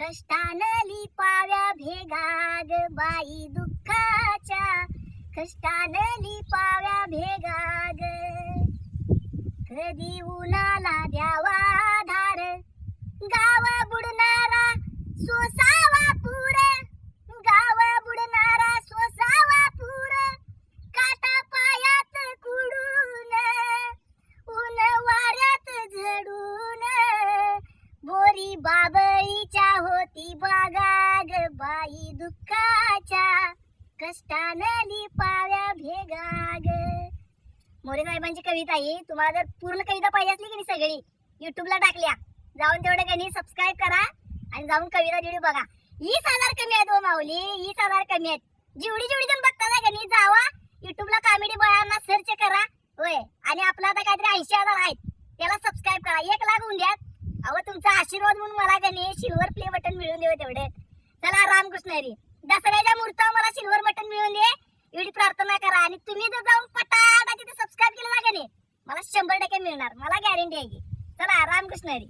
कष्टान लिपाव्या भेगा बाई दुःखाच्या. कष्टान लिपाव्या भेगा कधी उन्हाला द्यावा बाबळीच्या होती बागाग बाई दुःखाच्या कष्टानं लिपाव्या भेगाग. मोरे साहेबांची कविता ही तुम्हाला जर पूर्ण कविता पाहिजे असली की नाही सगळी युट्यूबला टाकल्या. जाऊन तेवढं काही सबस्क्राईब करा आणि जाऊन कविता जेवढी बघा. वीस हजार कमी आहेत हो माऊली वीस हजार कमी आहेत. जेवढी जेवढी जण बघता ना कणी जावा युट्यूबला कॉमेडी बळांना सर्च करा. होय आणि आपला आता काहीतरी ऐंशी हजार आहेत त्याला सबस्क्राईब करा. एक लाख होऊन द्या अहो तुमचा आशीर्वाद म्हणून मला कणी सिल्वर प्ले बटन मिळून देऊ तेवढे. चला रामकृष्ण हरी. दसऱ्याच्या मुहूर्तावर मला सिल्वर बटन मिळून दे. एवढी प्रार्थना करा. आणि तुम्ही जर जाऊन पटाटा तिथे सबस्क्राईब केलं ना नाही? मला शंभर टक्के मिळणार. मला गॅरंटी आहे की. चला रामकृष्ण हरी.